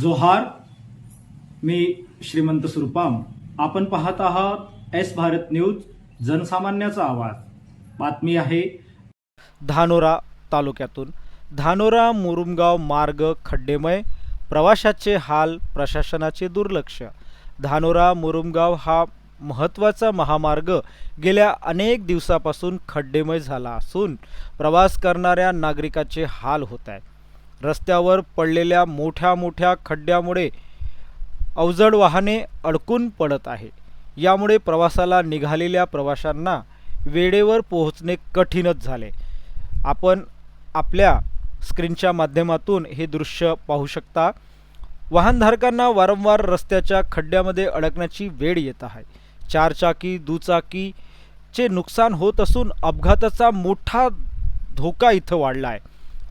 जोहार मी श्रीमंत सुरपाम. आपण पाहत आहात एस भारत न्यूज जनसामान्याचा आवाज. बातमी आहे. धानोरा तालुक्यातून. धानोरा मुरुमगाव मार्ग खड्डेमय. प्रवाशाचे हाल प्रशासनाचे दुर्लक्ष. धानोरा मुरुमगाव हा महत्त्वाचा महामार्ग गेल्या अनेक दिवसापासून खड्डेमय झाला असून प्रवास करणाऱ्या नागरिकाचे हाल होत आहेत. रस्त्यावर पडलेल्या मोठ्या मोठ्या खड्ड्यामुळे अवजड वाहने अडकून पडत आहे. यामुळे प्रवासाला निघालेल्या प्रवाशांना वेळेवर पोहोचणे कठीणच झाले. आपण आपल्या स्क्रीनच्या माध्यमातून हे दृश्य पाहू शकता. वाहनधारकांना वारंवार रस्त्याच्या खड्ड्यामध्ये अडकण्याची वेळ येत आहे. चारचाकी दुचाकीचे नुकसान होत असून अपघाताचा मोठा धोका इथं वाढला आहे.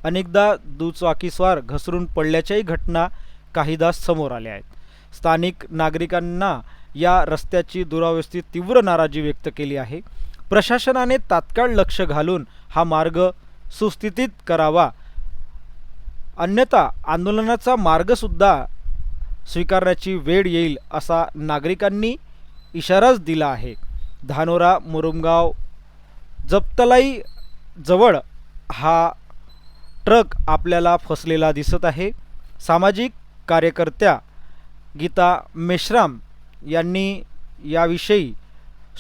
अनेकदा दुचाकीस्वार घसरून पडल्याच्याही घटना काहीदा समोर आल्या आहेत. स्थानिक नागरिकांना या रस्त्याची दुरावस्थेत तीव्र नाराजी व्यक्त केली आहे. प्रशासनाने तात्काळ लक्ष घालून हा मार्ग सुस्थितीत करावा. अन्यथा आंदोलनाचा मार्गसुद्धा स्वीकारण्याची वेळ येईल असा नागरिकांनी इशाराच दिला आहे. धानोरा मुरुमगाव जप्तलाई जवळ हा ट्रक आपल्याला फसलेला दिसत आहे. सामाजिक कार्यकर्त्या गीता मेश्राम यांनी याविषयी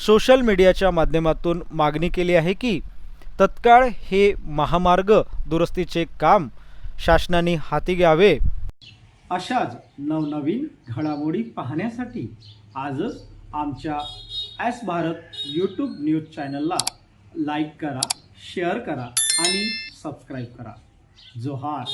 सोशल मीडियाच्या माध्यमातून मागणी केली आहे की तत्काळ हे महामार्ग दुरुस्तीचे काम शासनाने हाती घ्यावे. अशाच नवनवीन घडामोडी पाहण्यासाठी आजच आमच्या ॲस भारत यूट्यूब न्यूज चॅनलला लाईक करा शेअर करा आणि सबस्क्राईब करा. जोहार